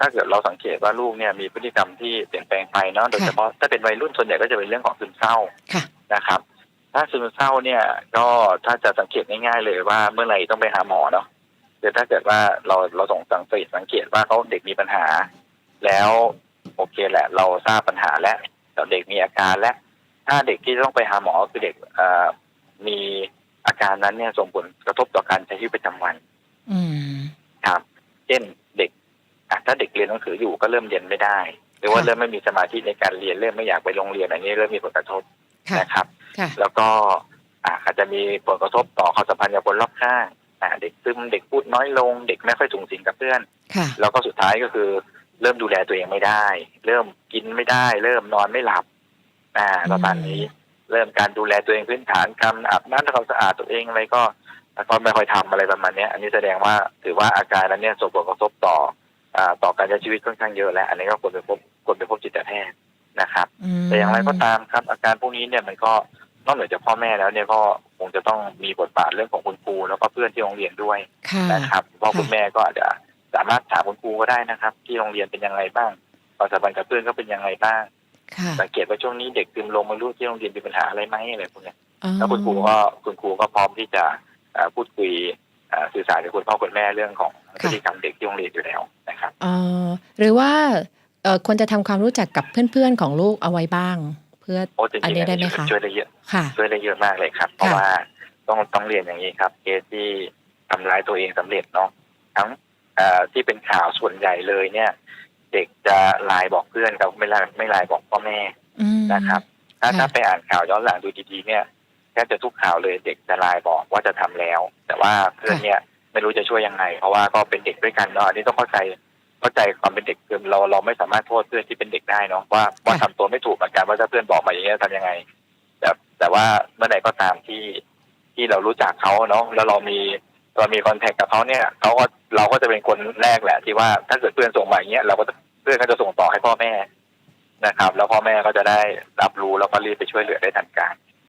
ถ้าเกิดเราสังเกตว่าลูกเนี่ยมีพฤติกรรมที่เปลี่ยนแปลงไปเนาะโดยเฉพาะถ้าเป็นวัยรุ่นส่วนใหญ่ก็จะเป็นเรื่องของซึมเศร้าค่ะนะครับ ถ้าซึมเศร้าเนี่ยก็ถ้าจะสังเกตง่ายๆเลยว่าเมื่อไหร่ต้องไปหาหมอเนาะคือถ้าเกิดว่าเราเราส่งสังเกตสังเกตว่าเขาเด็กมีปัญหา แล้วโอเคแหละ เราทราบปัญหาแล้วแต่เด็กมีอาการแล้วถ้าเด็กที่ต้องไปหาหมอคือเด็กเอ่อมีอาการนั้นเนี่ยส่งผลกระทบต่อการใช้ชีวิตประจำวันอืมครับ เช่นเด็กอะ ถ้าเด็กเรียนหนังสืออยู่ก็เริ่มเรียนไม่ได้ หรือว่าค่ะเริ่มไม่มีสมาธิในการเรียนเริ่มไม่อยากไปโรงเรียนอันนี้เริ่มมีผลกระทบค่ะนะครับค่ะแล้วก็อะอาจจะมีผลกระทบต่อความสัมพันธ์กับคนรอบข้างอะเด็กซึมเด็กพูดน้อยลง เด็กไม่ค่อยสูงสิงกับเพื่อนค่ะแล้วก็สุดท้ายก็คือ เริ่มดูแลตัวเองไม่ได้ เริ่มกินไม่ได้ เริ่มนอนไม่หลับอ่าประมาณนี้ เริ่มการดูแลตัวเองพื้นฐานการอาบน้ำทำความสะอาดตัวเองอะไรก็ก็ไม่ค่อยทำอะไรประมาณเนี้ยอันนี้แสดงว่าถือว่าอาการนั้นเนี่ยส่งผลกระทบต่ออ่า ต่อการใช้ชีวิตค่อนข้างเยอะแล้ว อันนี้ก็ควรไปพบควรไปพบจิตแพทย์นะครับมแต่อย่างไรก็ตามครับ อาการพวกนี้เนี่ยมันก็นอกเหนือจากพ่อแม่แล้วเนี่ยก็คงจะต้องมีบทบาทเรื่องของคุณครูแล้วก็เพื่อนที่โรงเรียนด้วยค่ะนะครับเพราะค่ะคุณแม่ก็อาจจะสามารถถามคุณครูก็ได้นะครับ ที่โรงเรียนเป็นยังไงบ้างความสัมพันธ์กับเพื่อนก็เป็นยังไงบ้างค่ะสังเกตว่าช่วงนี้เด็กซึมลงไม่รู้ที่โรงเรียนมีปัญหาอะไรไหมอะไรพวกเนี้ยอ๋อแล้วคุณครูก็คุณครูก็พร้อมที่จะเอ่อพูดคุยเอ่อ สื่อสารกับคุณพ่อคุณแม่เรื่องของพฤติกรรมเด็กที่โรงเรียนอยู่แล้วนะครับเอ่อหรือว่าเอ่อควรจะทำความรู้จักกับเพื่อนๆของลูกเอาไว้บ้าง เพื่อโอ้จริงๆอันนี้ได้ไหมคะช่วยได้เยอะค่ะช่วยได้เยอะมากเลยครับ เพราะว่าต้องต้องเรียนอย่างนี้ครับเคสที่ทำร้ายตัวเองสำเร็จเนาะทั้งเอ่อที่เป็นข่าวส่วนใหญ่เลยเนี่ย เด็กจะไลน์บอกเพื่อนครับไม่ไลน์ไม่ไลน์บอกพ่อแม่อืมนะครับ ถ้าค่ะถ้าไปอ่านข่าวย้อนหลังดูดีๆเนี่ย แทบจะทุกข่าวเลยเด็กจะไลน์บอกว่าจะทำแล้ว แต่ว่าเพื่อนเนี่ยไม่รู้จะช่วยยังไง เพราะว่าก็เป็นเด็กด้วยกันเนาะอันนี้ต้องเข้าใจเข้าใจความเป็นเด็กคือเราเราไม่สามารถโทษเพื่อนที่เป็นเด็กได้เนาะว่าว่าทำตัวไม่ถูกเหมือนกันว่าถ้าเพื่อนบอกมาอย่างเงี้ยทำยังไง แต่แต่ว่าเมื่อไหร่ก็ตามที่ที่เรารู้จักเขาเนาะแล้วเรามีเรามีคอนแทคกับเขาเนี่ยเขาก็เราก็จะเป็นคนแรกแหละ ที่ว่าถ้าเกิดเพื่อนส่งมาอย่างเงี้ยเราก็จะเพื่อนก็จะส่งต่อให้พ่อแม่นะครับ แล้วพ่อแม่ก็จะได้รับรู้แล้วก็รีบไปช่วยเหลือได้ทันการ